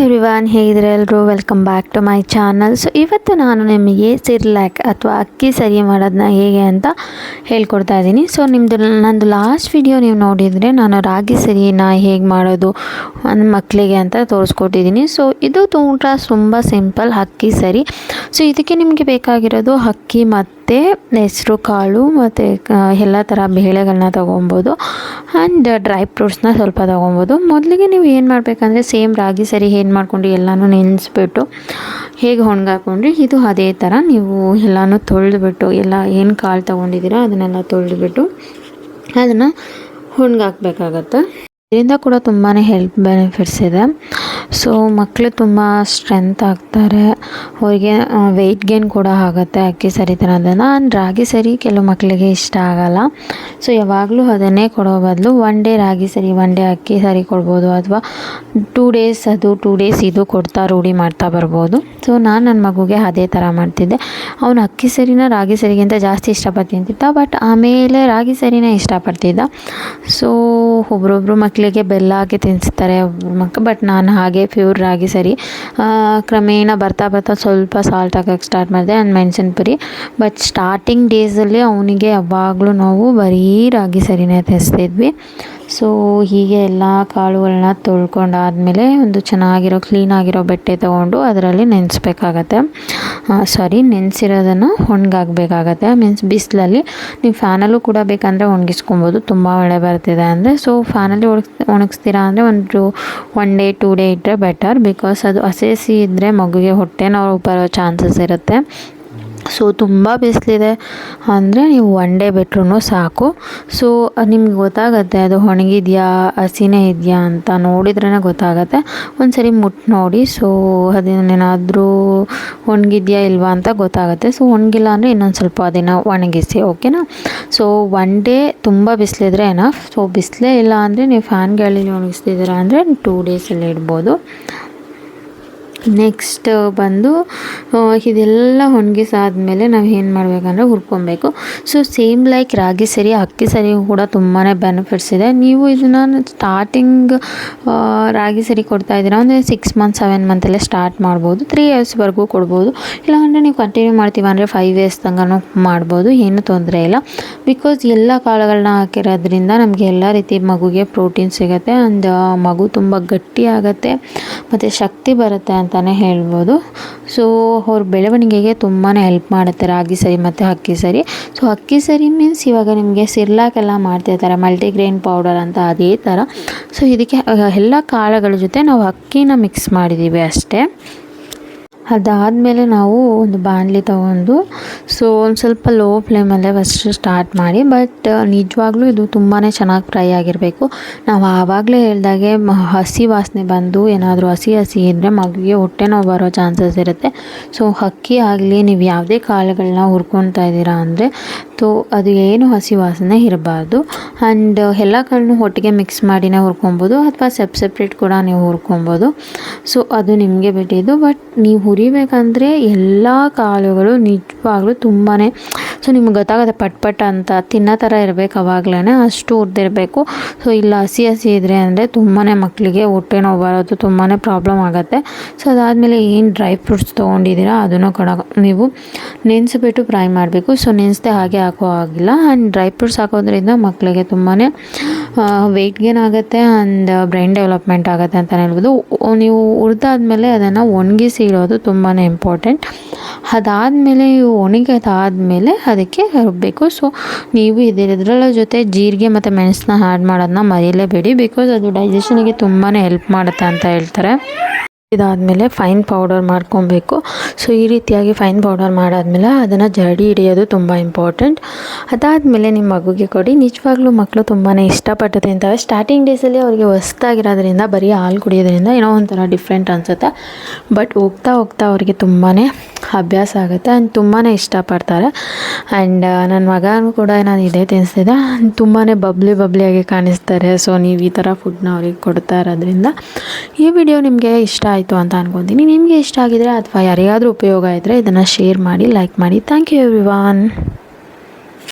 Everyone ಹೇಗಿದ್ರೆ ಎಲ್ಲರೂ welcome back to my channel so ಇವತ್ತು ನಾನು ನಿಮಗೆ ಸಿರ್ಲ್ಯಾಕ್ ಅಥವಾ ಅಕ್ಕಿ ಸರಿ ಮಾಡೋದನ್ನ ಹೇಗೆ ಅಂತ ಹೇಳ್ಕೊಡ್ತಾ ಇದ್ದೀನಿ. ಸೊ ನಿಮ್ಮದು ನಂದು ಲಾಸ್ಟ್ ವಿಡಿಯೋ ನೀವು ನೋಡಿದರೆ ನಾನು ರಾಗಿ ಸರಿನ ಹೇಗೆ ಮಾಡೋದು ಮಕ್ಕಳಿಗೆ ಅಂತ ತೋರಿಸ್ಕೊಟ್ಟಿದ್ದೀನಿ. ಸೊ ಇದು ತುಂಬ ತುಂಬ ಸಿಂಪಲ್ ಅಕ್ಕಿ ಸರಿ. ಸೊ ಇದಕ್ಕೆ ನಿಮಗೆ ಬೇಕಾಗಿರೋದು ಅಕ್ಕಿ ಮತ್ತು ಹೆಸರು, ಕಾಳು ಮತ್ತು ಎಲ್ಲ ಥರ ಬೇಳೆಗಳನ್ನ ತೊಗೊಬೋದು. ಆ್ಯಂಡ್ ಡ್ರೈ ಫ್ರೂಟ್ಸ್ನ ಸ್ವಲ್ಪ ತೊಗೊಬೋದು. ಮೊದಲಿಗೆ ನೀವು ಏನು ಮಾಡಬೇಕಂದ್ರೆ ಸೇಮ್ ರಾಗಿ ಸರಿ ಏನು ಮಾಡ್ಕೊಂಡು ಎಲ್ಲನೂ ನೆನೆಸ್ಬಿಟ್ಟು ಹೇಗೆ ಹೊಣ್ಗಾಕೊಂಡ್ರಿ ಇದು ಅದೇ ಥರ ನೀವು ಎಲ್ಲನೂ ತೊಳೆದುಬಿಟ್ಟು ಎಲ್ಲ ಏನು ಕಾಳು ತೊಗೊಂಡಿದ್ದೀರಾ ಅದನ್ನೆಲ್ಲ ತೊಳೆದುಬಿಟ್ಟು ಅದನ್ನು ಹೊಣ್ಗಾಕ್ಬೇಕಾಗತ್ತೆ ಇದರಿಂದ ಕೂಡ ತುಂಬಾ ಹೆಲ್ತ್ ಬೆನಿಫಿಟ್ಸ್ ಇದೆ. ಸೊ ಮಕ್ಕಳು ತುಂಬ ಸ್ಟ್ರೆಂತ್ ಆಗ್ತಾರೆ. ಅವರಿಗೆ ವೆಯ್ಟ್ ಗೇನ್ ಕೂಡ ಆಗುತ್ತೆ ಅಕ್ಕಿ ಸರಿ ತಿನ್ನೋದನ್ನು ಆ್ಯಂಡ್ ರಾಗಿ ಸರಿ ಕೆಲವು ಮಕ್ಕಳಿಗೆ ಇಷ್ಟ ಆಗಲ್ಲ. ಸೊ ಯಾವಾಗಲೂ ಅದನ್ನೇ ಕೊಡೋ ಬದಲು ಒನ್ ಡೇ ರಾಗಿ ಸರಿ ಒನ್ ಡೇ ಅಕ್ಕಿ ಸರಿ ಕೊಡ್ಬೋದು. ಅಥವಾ ಟೂ ಡೇಸ್ ಅದು ಟೂ ಡೇಸ್ ಇದು ಕೊಡ್ತಾ ರೂಢಿ ಮಾಡ್ತಾ ಬರ್ಬೋದು. ಸೊ ನಾನು ನನ್ನ ಮಗುಗೆ ಅದೇ ಥರ ಮಾಡ್ತಿದ್ದೆ. ಅವನು ಅಕ್ಕಿ ಸರಿನ ರಾಗಿ ಸರಿಗಿಂತ ಜಾಸ್ತಿ ಇಷ್ಟಪಡ್ತಿಂತಿದ್ದ ಬಟ್ ಆಮೇಲೆ ರಾಗಿ ಸರಿನ ಇಷ್ಟಪಡ್ತಿದ್ದ. ಸೊ ಒಬ್ರೊಬ್ರು ಮಕ್ಕಳಿಗೆ ಬೆಲ್ಲ ಹಾಕಿ ತಿನ್ನಿಸ್ತಾರೆ ಮಕ್ಕ ಬಟ್ ನಾನು ಹಾಗೆ ಪ್ಯೂರ್ ರಾಗಿ ಸರಿ. ಕ್ರಮೇಣ ಬರ್ತಾ ಬರ್ತಾ ಸ್ವಲ್ಪ ಸಾಲ್ಟ್ ಹಾಕೋಕ್ಕೆ ಸ್ಟಾರ್ಟ್ ಮಾಡಿದೆ. ಆ್ಯಂಡ್ ಮೆಣಸಿನ ಪುರಿ ಬಟ್ ಸ್ಟಾರ್ಟಿಂಗ್ ಡೇಸಲ್ಲಿ ಅವನಿಗೆ ಯಾವಾಗಲೂ ನಾವು ಬರೀ ರಾಗಿ ಸರಿನೇ ತಿನ್ನಿಸ್ತಿದ್ವಿ ಸೊ ಹೀಗೆ ಎಲ್ಲ ಕಾಳುಗಳನ್ನ ತೊಳ್ಕೊಂಡಾದಮೇಲೆ ಒಂದು ಚೆನ್ನಾಗಿರೋ ಕ್ಲೀನಾಗಿರೋ ಬಟ್ಟೆ ತೊಗೊಂಡು ಅದರಲ್ಲಿ ನೆನೆಸ್ಬೇಕಾಗತ್ತೆ. ಸಾರಿ ನೆನೆಸಿರೋದನ್ನು ಒಣಗಾಕಬೇಕಾಗತ್ತೆ. ಮೀನ್ಸ್ ಬಿಸಿಲಲ್ಲಿ ನೀವು ಫ್ಯಾನಲ್ಲೂ ಕೂಡ ಬೇಕಂದರೆ ಒಣಗಿಸ್ಕೊಬೋದು. ತುಂಬ ಮಳೆ ಬರ್ತಿದೆ ಅಂದರೆ. ಸೊ ಫ್ಯಾನಲ್ಲಿ ಒಣಗಿಸ್, ಒಣಗಿಸ್ತೀರಾ ಅಂದರೆ ಒಂದು ಒನ್ ಡೇ ಟೂ ಡೇ ಇಟ್ಟರೆ ಬೆಟರ್ ಬಿಕಾಸ್ ಅದು ಹಸಿ ಹಸಿ ಇದ್ದರೆ ಮಗುಗೆ ಹೊಟ್ಟೆ ನೋವು ಬರೋ ಚಾನ್ಸಸ್ ಇರುತ್ತೆ. ಸೊ ತುಂಬ ಬಿಸಿಲಿದೆ. ಅಂದರೆ ನೀವು ಒನ್ ಡೇ ಬಿಟ್ರೂ ಸಾಕು. ಸೊ ನಿಮ್ಗೆ ಗೊತ್ತಾಗುತ್ತೆ, ಅದು ಒಣಗಿದೆಯಾ, ಹಸಿನೇ ಇದೆಯಾ ಅಂತ ನೋಡಿದ್ರೇ ಗೊತ್ತಾಗುತ್ತೆ. ಒಂದು ಸರಿ ಮುಟ್ಟು ನೋಡಿ ಸೊ ಅದನ್ನೇನಾದರೂ ಒಣಗಿದೆಯಾ ಇಲ್ವಾ ಅಂತ ಗೊತ್ತಾಗುತ್ತೆ. ಸೊ ಒಣಗಿಲ್ಲ ಅಂದರೆ ಇನ್ನೊಂದು ಸ್ವಲ್ಪ ಅದನ್ನು ಒಣಗಿಸಿ ಓಕೆನಾ ಸೊ ಒನ್ ಡೇ ತುಂಬ ಬಿಸಿಲಿದ್ರೆ ಏನಾ ಸೊ ಬಿಸಿಲೇ ಇಲ್ಲ ಅಂದರೆ ನೀವು ಫ್ಯಾನ್ ಗಾಳಿಲಿ ಒಣಗಿಸ್ತಿದ್ದೀರಾ ಅಂದರೆ ಟೂ ಡೇಸಲ್ಲಿ ಇಡ್ಬೋದು. ನೆಕ್ಸ್ಟ್ ಬಂದು ಇದೆಲ್ಲ ಒಣಗಿಸಾದ್ಮೇಲೆ ನಾವು ಏನು ಮಾಡಬೇಕಂದ್ರೆ ಹುರ್ಕೊಬೇಕು. ಸೊ ಸೇಮ್ ಲೈಕ್ ರಾಗಿ ಸರಿ, ಅಕ್ಕಿ ಸರಿ ಕೂಡ ತುಂಬಾ ಬೆನಿಫಿಟ್ಸ್ ಇದೆ. ನೀವು ಇದನ್ನು ಸ್ಟಾರ್ಟಿಂಗ್ ರಾಗಿ ಸರಿ ಕೊಡ್ತಾ ಇದ್ದೀರಾ ಅಂದರೆ ಸಿಕ್ಸ್ ಮಂತ್ ಸೆವೆನ್ ಮಂತಲ್ಲೇ ಸ್ಟಾರ್ಟ್ ಮಾಡ್ಬೋದು. ತ್ರೀ ಇಯರ್ಸ್ವರೆಗೂ ಕೊಡ್ಬೋದು. ಇಲ್ಲಾಂದರೆ ನೀವು ಕಂಟಿನ್ಯೂ ಮಾಡ್ತೀವಿ ಅಂದರೆ ಫೈವ್ ಇಯರ್ಸ್ ತನಕ ಮಾಡ್ಬೋದು. ಏನೂ ತೊಂದರೆ ಇಲ್ಲ. ಬಿಕಾಸ್ ಎಲ್ಲ ಕಾಳುಗಳನ್ನ ಹಾಕಿರೋದ್ರಿಂದ ನಮಗೆ ಎಲ್ಲ ರೀತಿ ಮಗುಗೆ ಪ್ರೋಟೀನ್ ಸಿಗುತ್ತೆ. ಆ್ಯಂಡ್ ಮಗು ತುಂಬ ಗಟ್ಟಿ ಆಗುತ್ತೆ. ಮತ್ತು ಶಕ್ತಿ ಬರುತ್ತೆ ಅಂತಲೇ ಹೇಳ್ಬೋದು. ಸೊ ಅವ್ರ ಬೆಳವಣಿಗೆಗೆ ತುಂಬಾ ಹೆಲ್ಪ್ ಮಾಡುತ್ತೆ ರಾಗಿ ಸರಿ ಮತ್ತು ಅಕ್ಕಿ ಸರಿ. ಸೊ ಅಕ್ಕಿ ಸರಿ ಮೀನ್ಸ್ ಇವಾಗ ನಿಮಗೆ ಸಿರ್ಲಾಕೆಲ್ಲ ಮಾಡ್ತಿರ್ತಾರೆ ಮಲ್ಟಿಗ್ರೇನ್ ಪೌಡರ್ ಅಂತ ಅದೇ ಥರ ಸೊ ಇದಕ್ಕೆ ಎಲ್ಲ ಕಾಳುಗಳ ಜೊತೆ ನಾವು ಅಕ್ಕಿನ ಮಿಕ್ಸ್ ಮಾಡಿದ್ದೀವಿ ಅಷ್ಟೇ. ಅದಾದಮೇಲೆ ನಾವು ಒಂದು ಬಾಣಲಿ ತೊಗೊಂಡು ಸೊ ಒಂದು ಸ್ವಲ್ಪ ಲೋ ಫ್ಲೇಮಲ್ಲೇ ಫಸ್ಟ್ ಸ್ಟಾರ್ಟ್ ಮಾಡಿ ಬಟ್ ನಿಜವಾಗ್ಲೂ ಇದು ತುಂಬಾ ಚೆನ್ನಾಗಿ ಫ್ರೈ ಆಗಿರಬೇಕು. ನಾವು ಆವಾಗಲೇ ಹೇಳ್ದಾಗೆ ಹಸಿ ವಾಸನೆ ಬಂದು ಏನಾದರೂ ಹಸಿ ಹಸಿ ಇದ್ದರೆ ಮಗುವಿಗೆ ಹೊಟ್ಟೆ ನೋವು ಬರೋ ಚಾನ್ಸಸ್ ಇರುತ್ತೆ. ಸೊ ಅಕ್ಕಿ ಆಗಲಿ, ನೀವು ಯಾವುದೇ ಕಾಳುಗಳನ್ನ ಹುರ್ಕೊತಾ ಇದ್ದೀರಾ ಅಂದರೆ ಸೊ ಅದು ಏನು ಹಸಿ ವಾಸನೆ ಇರಬಾರ್ದು. ಆ್ಯಂಡ್ ಎಲ್ಲ ಕಾಳನ್ನು ಒಟ್ಟಿಗೆ ಮಿಕ್ಸ್ ಮಾಡಿನೇ ಹುರ್ಕೊಬೋದು, ಅಥವಾ ಸೆಪ್ ಸೆಪ್ರೇಟ್ ಕೂಡ ನೀವು ಹುರ್ಕೊಬೋದು. ಸೊ ಅದು ನಿಮಗೆ ಬಿಟ್ಟಿದ್ದು ಬಟ್ ನೀವು ಹುರಿಬೇಕಂದ್ರೆ ಎಲ್ಲ ಕಾಲುಗಳು ನಿಜವಾಗ್ಲೂ ತುಂಬಾ ಸೊ ನಿಮ್ಗೆ ಗೊತ್ತಾಗುತ್ತೆ ಪಟ್ ಪಟ್ ಅಂತ ತಿನ್ನೋ ಥರ ಇರಬೇಕು ಅವಾಗಲೇ ಅಷ್ಟು ಹುರಿದಿರಬೇಕು ಸೊ ಇಲ್ಲ ಹಸಿ ಹಸಿ ಇದ್ರೆ ಅಂದರೆ ತುಂಬಾ ಮಕ್ಕಳಿಗೆ ಹೊಟ್ಟೆ ನೋವು ಬರೋದು ತುಂಬಾ ಪ್ರಾಬ್ಲಮ್ ಆಗುತ್ತೆ. ಸೊ ಅದಾದಮೇಲೆ ಏನು ಡ್ರೈ ಫ್ರೂಟ್ಸ್ ತೊಗೊಂಡಿದ್ದೀರಾ ಅದನ್ನು ಕೂಡ ನೀವು ನೆನೆಸಿಬಿಟ್ಟು ಫ್ರೈ ಮಾಡಬೇಕು. ಸೊ ನೆನೆಸ್ದೆ ಹಾಗೆ ಹಾಕೋ ಆಗಿಲ್ಲ ಆ್ಯಂಡ್ ಡ್ರೈ ಫ್ರೂಟ್ಸ್ ಹಾಕೋದ್ರಿಂದ ಮಕ್ಕಳಿಗೆ ತುಂಬಾ ವೆಯ್ಟ್ ಗೇನ್ ಆಗುತ್ತೆ ಆ್ಯಂಡ್ ಬ್ರೈನ್ ಡೆವಲಪ್ಮೆಂಟ್ ಆಗುತ್ತೆ ಅಂತಲೇ ಹೇಳ್ಬೋದು. ನೀವು ಹುರಿದಾದ್ಮೇಲೆ ಅದನ್ನು ಒಣಗಿಸಿ ಇಡೋದು ತುಂಬಾ ಇಂಪಾರ್ಟೆಂಟ್ ಅದಾದಮೇಲೆ, ಒಣಗಿದಾದ್ಮೇಲೆ ಅದಕ್ಕೆ ರುಬ್ಬಬೇಕು ಸೊ ನೀವು ಇದರ ಜೊತೆ ಜೀರಿಗೆ ಮತ್ತು ಮೆಣಸನ್ನ ಆ್ಯಡ್ ಮಾಡೋದನ್ನ ಮರೆಯಲೇಬೇಡಿ ಬಿಕಾಸ್ ಅದು ಡೈಜೆಷನಿಗೆ ತುಂಬಾ ಹೆಲ್ಪ್ ಮಾಡುತ್ತೆ ಅಂತ ಹೇಳ್ತಾರೆ. ಇದಾದಮೇಲೆ ಫೈನ್ ಪೌಡರ್ ಮಾಡ್ಕೊಬೇಕು. ಸೊ ಈ ರೀತಿಯಾಗಿ ಫೈನ್ ಪೌಡರ್ ಮಾಡಾದಮೇಲೆ ಅದನ್ನು ಜಡಿ ಹಿಡಿಯೋದು ತುಂಬ ಇಂಪಾರ್ಟೆಂಟ್ ಅದಾದಮೇಲೆ ನಿಮ್ಮ ಮಗುಗೆ ಕೊಡಿ. ನಿಜವಾಗ್ಲೂ ಮಕ್ಕಳು ತುಂಬಾ ಇಷ್ಟಪಟ್ಟು ತಿಂತವೆ ಸ್ಟಾರ್ಟಿಂಗ್ ಡೇಸಲ್ಲಿ ಅವರಿಗೆ ಹೊಸ್ದಾಗಿರೋದ್ರಿಂದ ಬರೀ ಹಾಲು ಕುಡಿಯೋದ್ರಿಂದ ಏನೋ ಒಂಥರ ಡಿಫ್ರೆಂಟ್ ಅನಿಸುತ್ತೆ. ಬಟ್ ಹೋಗ್ತಾ ಹೋಗ್ತಾ ಅವರಿಗೆ ತುಂಬಾ ಅಭ್ಯಾಸ ಆಗುತ್ತೆ ಆ್ಯಂಡ್ ತುಂಬಾ ಇಷ್ಟಪಡ್ತಾರೆ. ಆ್ಯಂಡ್ ನನ್ನ ಮಗನೂ ಕೂಡ ನಾನು ಇದೇ ತಿನ್ನಿಸ್ತಿದ್ದೆ ತುಂಬಾ ಬಬ್ಲಿ ಬಬ್ಲಿಯಾಗಿ ಕಾಣಿಸ್ತಾರೆ. ಸೊ ನೀವು ಈ ಥರ ಫುಡ್ನ ಅವ್ರಿಗೆ ಕೊಡ್ತಾ ಇರೋದ್ರಿಂದ ಈ ವಿಡಿಯೋ ನಿಮಗೆ ಇಷ್ಟ ಆಯಿತು ಅಂತ ಅನ್ಕೊತೀನಿ. ನಿಮಗೆ ಇಷ್ಟ ಆಗಿದರೆ ಅಥವಾ ಯಾರಿಗಾದರೂ ಉಪಯೋಗ ಇದ್ದರೆ ಇದನ್ನು ಶೇರ್ ಮಾಡಿ ಲೈಕ್ ಮಾಡಿ. Thank you every